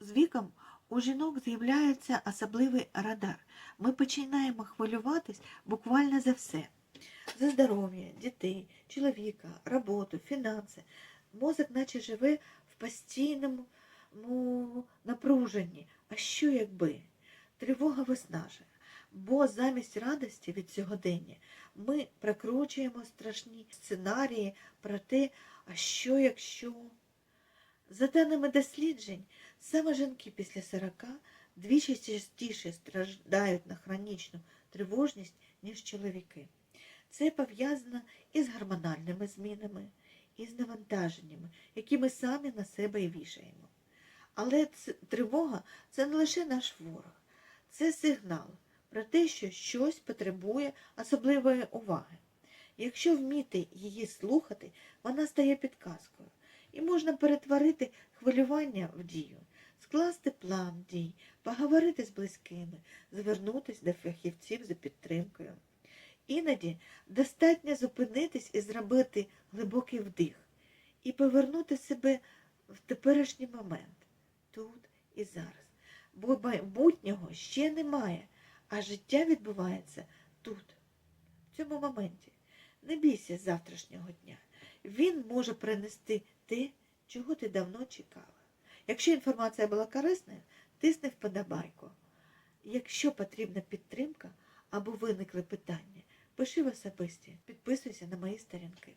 З віком у жінок з'являється особливий радар. Ми починаємо хвилюватись буквально за все. За здоров'я, дітей, чоловіка, роботу, фінанси. Мозок наче живе в постійному напруженні. А що якби? Тривога виснажує. Бо замість радості від сьогодення ми прокручуємо страшні сценарії про те, а що якщо. За даними досліджень, саме жінки після 40 двічі частіше страждають на хронічну тривожність, ніж чоловіки. Це пов'язано із гормональними змінами, і з навантаженнями, які ми самі на себе і вішаємо. Але тривога це не лише наш ворог, це сигнал про те, що щось потребує особливої уваги. Якщо вміти її слухати, вона стає підказкою, і можна перетворити хвилювання в дію, скласти план дій, поговорити з близькими, звернутися до фахівців за підтримкою. Іноді достатньо зупинитись і зробити глибокий вдих, і повернути себе в теперішній момент, тут і зараз. Бо майбутнього ще немає, а життя відбувається тут, в цьому моменті. Не бійся завтрашнього дня. Він може принести те, чого ти давно чекала. Якщо інформація була корисною, тисни вподобайку. Якщо потрібна підтримка або виникли питання, пиши в особисті, підписуйся на мої сторінки.